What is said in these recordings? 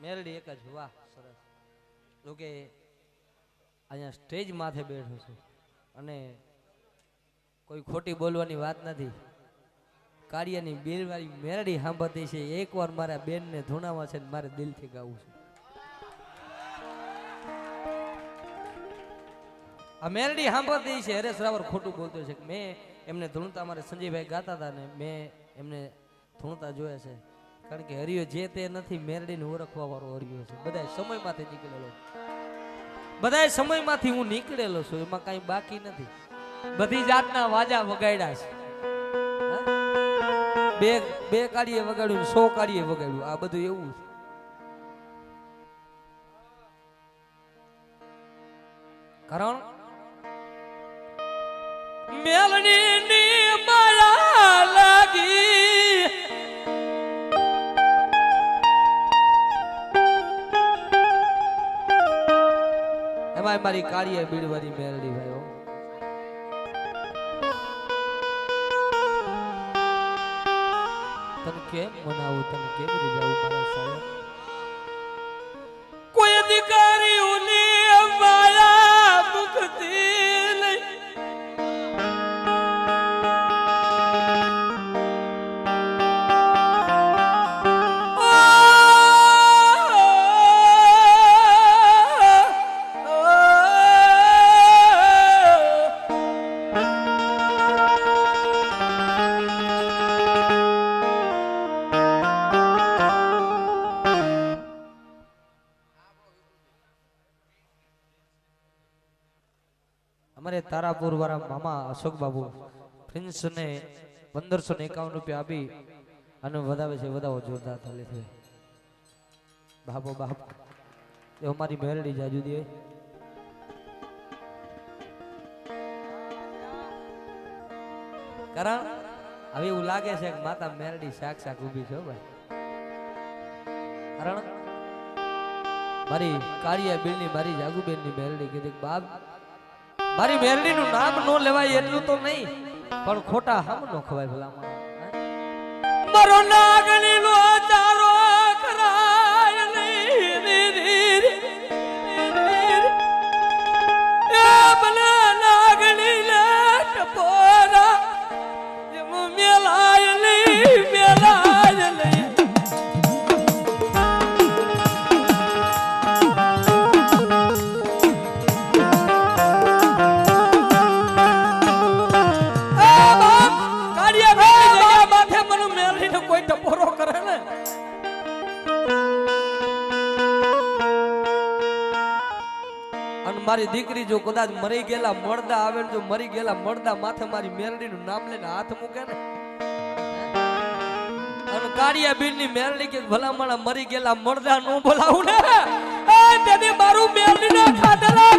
મેલડી એક જ, વાહ, સરસ. જોકે અહીંયા સ્ટેજ માથે બેઠો છું અને કોઈ ખોટી બોલવાની વાત નથી. કાર્યની બેરવાળી મેરડી સાંભળતી છે. એકવાર મારા બેનને ધૂણામાં છે મારે દિલથી ગાવું છે. આ મેરડી સાંભળતી છે. હરેશ રાવર ખોટું બોલતો છે. મેં એમને ધૂણતા મારે સંજયભાઈ ગાતા હતા ને મેં એમને ધૂણતા જોયા છે. કારણ કે હરિયો જે તે નથી, મેરડીને ઓળખવા વાળો હરિયો છે. બધા સમયમાંથી નીકળેલો. બધા સમયમાંથી હું નીકળેલો છું, એમાં કઈ બાકી નથી. બધી જાતના વાજા વગાડ્યા છે. બે બે કાળીએ વગાડ્યું સો કાળીએ વગાડ્યું. આ બધું એવું છે. કારણ? મેલડીની મારી કાળીએ બીડવારી મેલડી ભાઈઓ તને કેમ મનાવું? તને કેમ રીઝાવું મારા સાહેબ અમારે તારાપુર વાળા મામા અશોક બાબુ પ્રિન્સ ને પંદરસો ને એકાવન રૂપિયા આપી અને વધાવે છે, વધાવો જોરદાર થાલી છે. બાપો બાપ, એ અમારી મેરડી જાજુ દે કારણ, હવે એવું લાગે છે કે માતા મેરડી શાક શાક ઊભી છે ભાઈ. કારણ, મારી કાળિયા બેનની મારી જાગુબેનની મેરડી કીધી બાપ મારી મેરડીનું નામ નો લેવાય એટલું તો નહીં, પણ ખોટા હમ નો ખવાય ભલામાં મારો નાગણી નો મારી દીકરી જો કદાચ મરી ગયેલા મળદા આવે જો મરી ગયેલા મળદા માથે મારી મેરડી નું નામ લઈને હાથ મૂકે ને? અને કાળિયા ની મેરડી કે ભલામણા મરી ગયેલા મળદા નું બોલાવું ને? મારું મેરડી ના ખાધેલા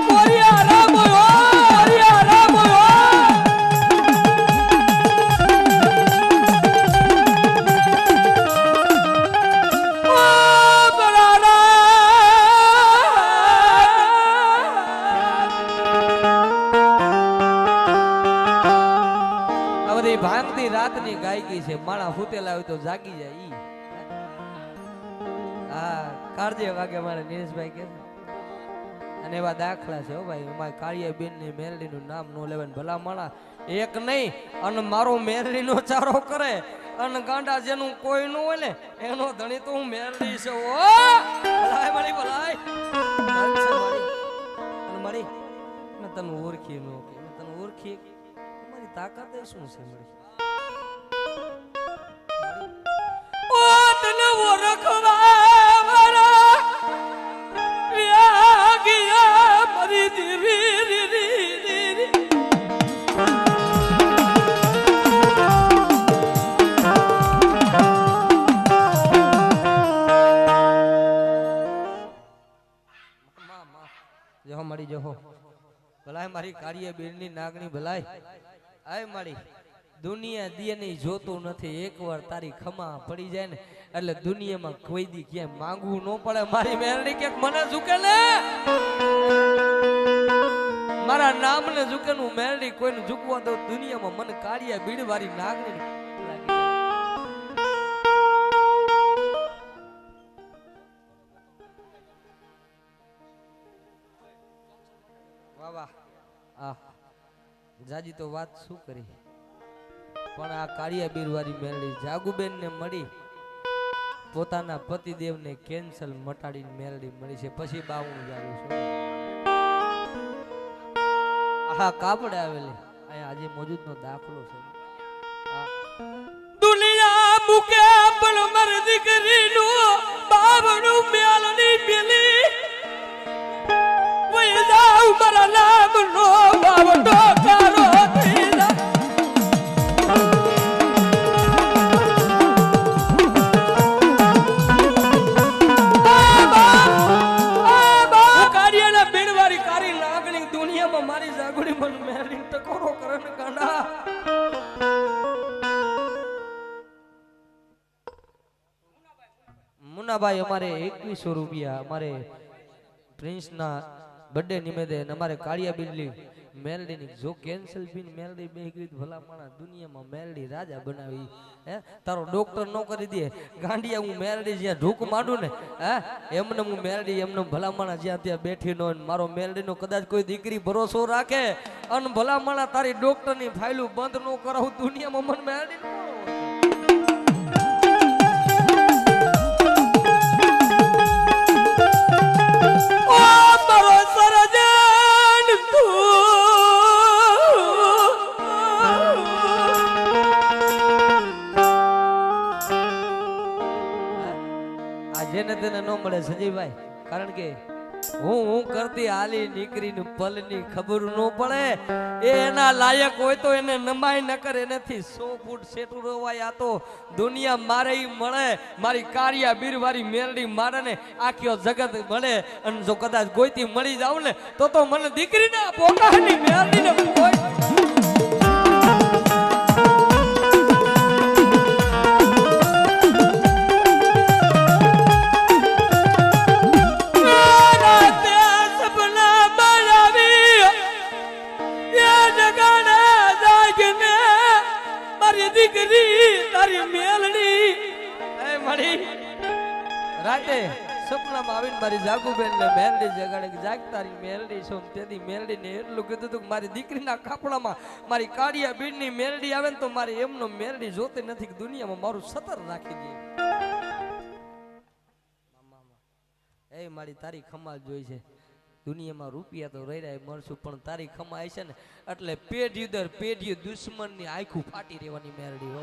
તો જાગી જાય ઈ. હા, કાળજે વાગે મારે નીરજભાઈ કે. અને એવા દાખલા છે હો ભાઈ, અમારી કાળિયા બેનની મેલડી નું નામ નો લેવાય ભલા માણા એક નહીં, અને મારો મેલડી નો ચારો કરે. અને ગાંડા જેનું કોઈ નું હોય ને, એનો ધણી તો હું મેરડી છે ઓ ભલાય મળી ભલાય. મારી. અને મારી, મેં તને ઓળખી નો કે મેં તને ઓળખી. મારી તાકાત શું છે મારી? કાળીએ બેનની નાગણી ભલાય આય મારી દુનિયા દિયની જોતું નથી. એકવાર તારી ખમા પડી જાય ને, એટલે દુનિયામાં કોઈ દી ક્યાંય માંગવું ન પડે. મારી મેરણી કે મને ઝૂકે ને મારા નામને ઝૂકે નું મેરણી કોઈને ઝૂકવા દો. દુનિયામાં મને કાળિયા બીડવારી નાગણી જાજી તો વાત શું કરી? પણ આ કાળિયા બીરવારી મેળડી જાગુબેન ને મળી, પોતાના પતિદેવને કેન્સલ મટાડીને મેળડી મળી છે. પછી બાવું જાગું છું. આ કાપડ આવેલી. અહીંયા આજે મોજૂદનો દાખલો છે. દુનિયા મુકે પણ મર દીકરીનું બાવણું મેલની પેલી. જાઉં મારા નામનો બાવટો એકવીસો રૂપિયા. અમારે પ્રિન્સના બર્થડે નિમિત્તે અમારે કાળિયા બિલ્લી મેલડીની, જો કેન્સલ બિન મેલડી બે ગીત ભલા માણા દુનિયામાં મેલડી રાજા બનાવી. હે, તારો ડોક્ટર નો કરી દે. ગાંડિયા, હું મેલડી જ્યાં ઢૂક માંડું ને, હે, એમને હું મેલડી, એમને ભલા માણા જ્યાં ત્યાં બેઠી ને મારો મેલડીનો કદાચ કોઈ દીકરી ભરોસો રાખે. અને ભલા માણા તારી ડોક્ટરની ફાઇલું બંધ નો કરાવું દુનિયામાં મને મેલડી ન સંજયભાઈ કારણ કે હું હું કરતી હાલી નીકળીને પલની ખબર ન પડે. એ એના લાયક હોય તો એને નમાય ન કરે. એનાથી સો ફૂટ સેટું રોવાય. આ તો દુનિયા મારે મળે. મારી કારિયા બીરવારી મેરડી મારે ને આખી જગત મળે. અને જો કદાચ ગોઈતી મળી જાવ ને, તો તો મને દીકરીને પોતાની મેરડીને કોઈ સપનામાં આવીને મારી જાગુબેન ને મેરડી જગાડે જાગ તારી મેરડી છો ને તેથી મેરડી ને એટલું કીધું હતું કે મારી દીકરીના કાપડામાં મારી કાળિયા બીડની મેરડી આવે ને તો મારે એમનો મેરડી જોતી નથી કે દુનિયામાં મારું સતર રાખી દે. એ મારી તારી ખમાલ જોઈ છે. દુનિયામાં રૂપિયા તો રહી રહ્યા મળશું, પણ તારી ખમાય છે ને એટલે પેઢી દર પેઢી દુશ્મનની આખું ફાટી રહેવાની મેરડી હો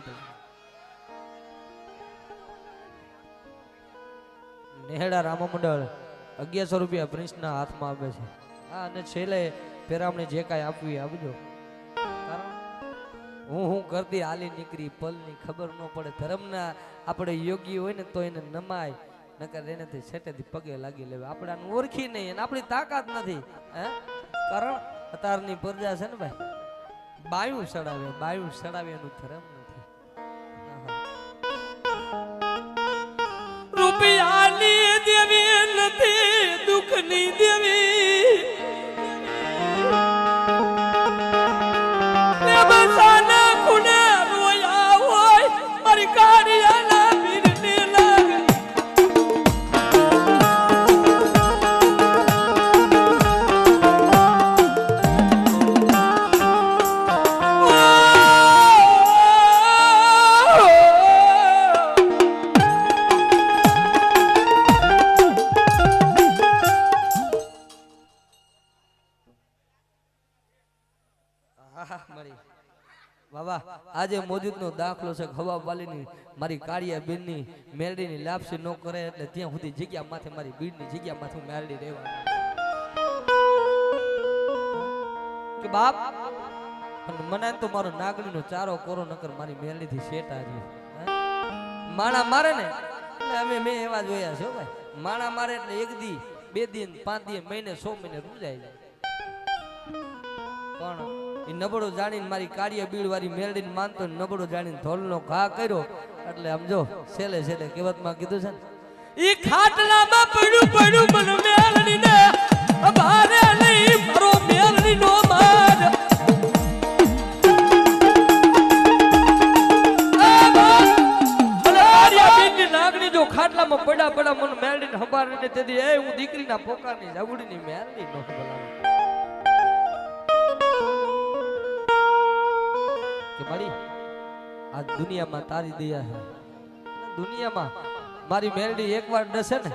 નેહડા રામા મંડળ અગિયારસો રૂપિયા પ્રિન્સના હાથમાં આપે છે. હા, અને છેલ્લે પેરામણી જે કાંઈ આપવી આપજો. હું હું કરતી હાલી નીકળી, પલની ખબર ન પડે. ધર્મના આપણે યોગી હોય ને તો એને નમાય, નકર એને છેટેથી પગે લાગી લેવા આપણે આને ઓળખી નહીં અને આપણી તાકાત નથી, હે? કારણ અતારની પ્રજા છે ને ભાઈ, બાયું સડાવે બાયું સડાવે એનું ધર્મ. નથી દુઃખની દેવી. આજે મોજૂદનો દાખલો છે હવા વાલીની મારી કાળિયા બેનની મેરડીની લાપસી ન કરે એટલે ત્યાં સુધી જગ્યા માથે મારી બીડની જગ્યા માથે હું મેરડી રહેવા કે બાપ મને તો મારો નાગણીનો ચારો કોરો નકર મારી મેરડીથી શેટા છે? માણા મારે ને? અમે મેં એવા જોયા છે ભાઈ. માણા મારે એટલે એક દી, બે દિન પાંચ દી મહિને સો મહિને રૂજાઈ જાય. પણ એ નબળો જાણીને મારી કાર્ય બીડ વાળી મેલડીને માનતો નબળો જાણીને ધોલનો ઘા કર્યો. એટલે આમ જો છેલ્લે છેલ્લે કહેવતમાં કીધું છે ને, ઈ ખાટલામાં પડ્યું પડ્યું મન મેલડી ને ભારે નહીં, મારો મેલડી નો માર જો ખાટલામાં પડા પડા મને મેલડીને સંભાળીને તેથી, એ, હું દીકરીના પોકારની જાગુડીની મેલડી નો બોલાવું કે મારી, આ દુનિયામાં તારી દયા છે. દુનિયામાં મારી મેરડી એકવાર ડસે ને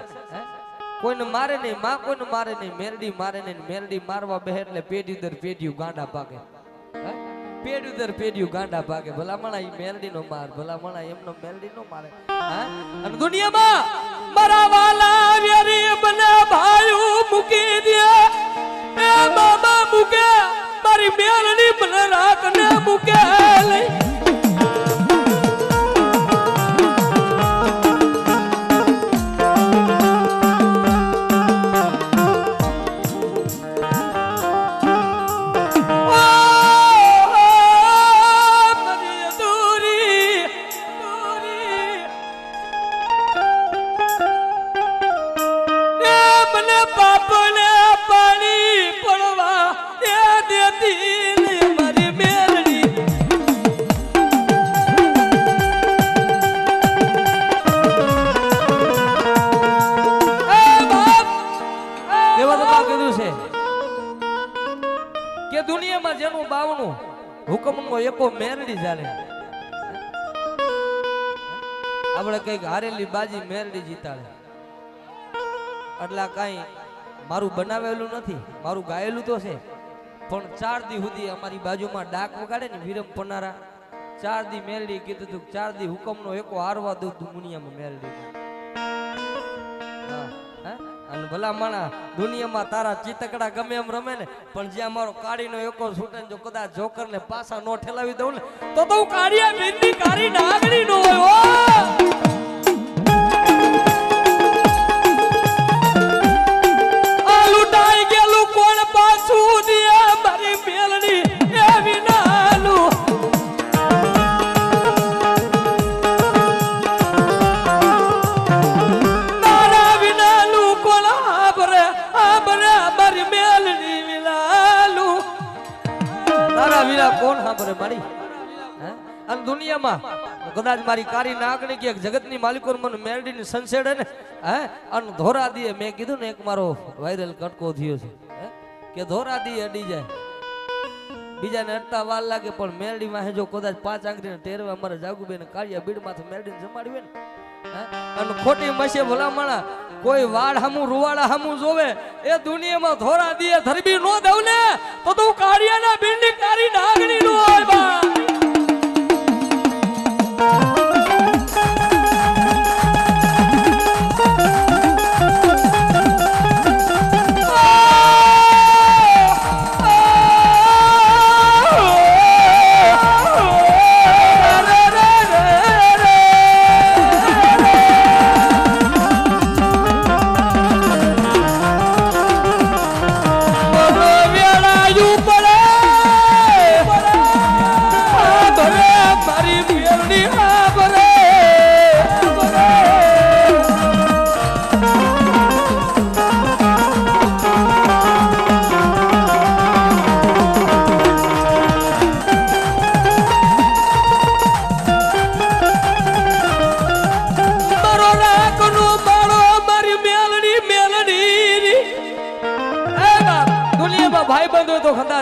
કોઈને મારે નહીં, માં કોઈને મારે નહીં મેરડી મારે નહીં મેરડી મારવા બેહે એટલે પેઢી દર પેઢીયું ગાંડા ભાગે. પેઢી દર પેઢીયું ગાંડા ભાગે. ભલામણા ઈ મેરડી નો માર, ભલામણા એમનો મેરડી નો મારે અને દુનિયામાં મારા વાલા વેરી બને ભાયું મૂકી દે. એ મામા મૂકે, મારી મેલડી મને રાખને મૂકે લઈ એવા કીધું છે કે દુનિયામાં જેનું બાવનું હુકમનો એકો મેરડી ચાલે આપણે કંઈક હારેલી બાજી મેરડી જીતાડે. એટલે કઈ મારું બનાવેલું નથી, મારું ગાયેલું તો છે. પણ ચાર દી સુધી અમારી બાજુમાં ડાક વગાડે ને વિરમ પનારા. ચાર દી મેરડી કીધું તું, ચાર દી હુકમનો એકો હારવા દઉં દુનિયામાં મેરડી. ભલા માણા દુનિયામાં તારા ચિતકડા ગમે એમ રમે ને, પણ જ્યાં મારો કાળીનો એકો છૂટે જો કદાચ જોકર ને પાછા નો ઠેલાવી દઉં ને, તો તો હું બિંદી કાળી નાગણી નો હોય સાંભળે મારી. અને દુનિયામાં કદાચ મારી કારી નાગણી કે જગતની માલિકો મને મેરડીની સંસેડે ને, હે? અને ધોરા દીએ મેં કીધું ને, એક મારો વાયરલ કટકો થયો છે? કે ધોરા દીએ અડી જાય. બીજાને અડતા વાર લાગે, પણ મેરડી માં જો કદાચ પાંચ આંગળીને ટેરવે અમારે જાગુબેન કાળિયા બીડ માથે મેરડીને જમાડી હોય ને? અને ખોટી મસે ભલામણા, કોઈ વાડ હામું, રૂવાડા હામું જોવે, એ દુનિયામાં ધોરા દીએ, ધરબી નો દઉં ને, તો તું કાળિયાના બિંદી કાળી ડાગણી નો હોય બા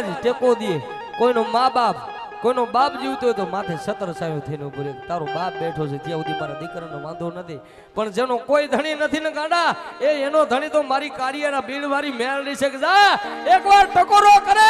હોય ટેકો દે. કોઈનો મા બાપ, કોઈનો બાપ જીવતો હોય તો માથે સતર સાયો થઈને ઊભો રહે. તારો બાપ બેઠો છે ત્યાં સુધી મારા દીકરાનો વાંધો નથી. પણ જેનો કોઈ ધણી નથી ને ગાડા, એ એનો ધણી તો મારી કારિયાના બીડવારી મેળવી છે કે જા. એકવાર ટકોરો કરે.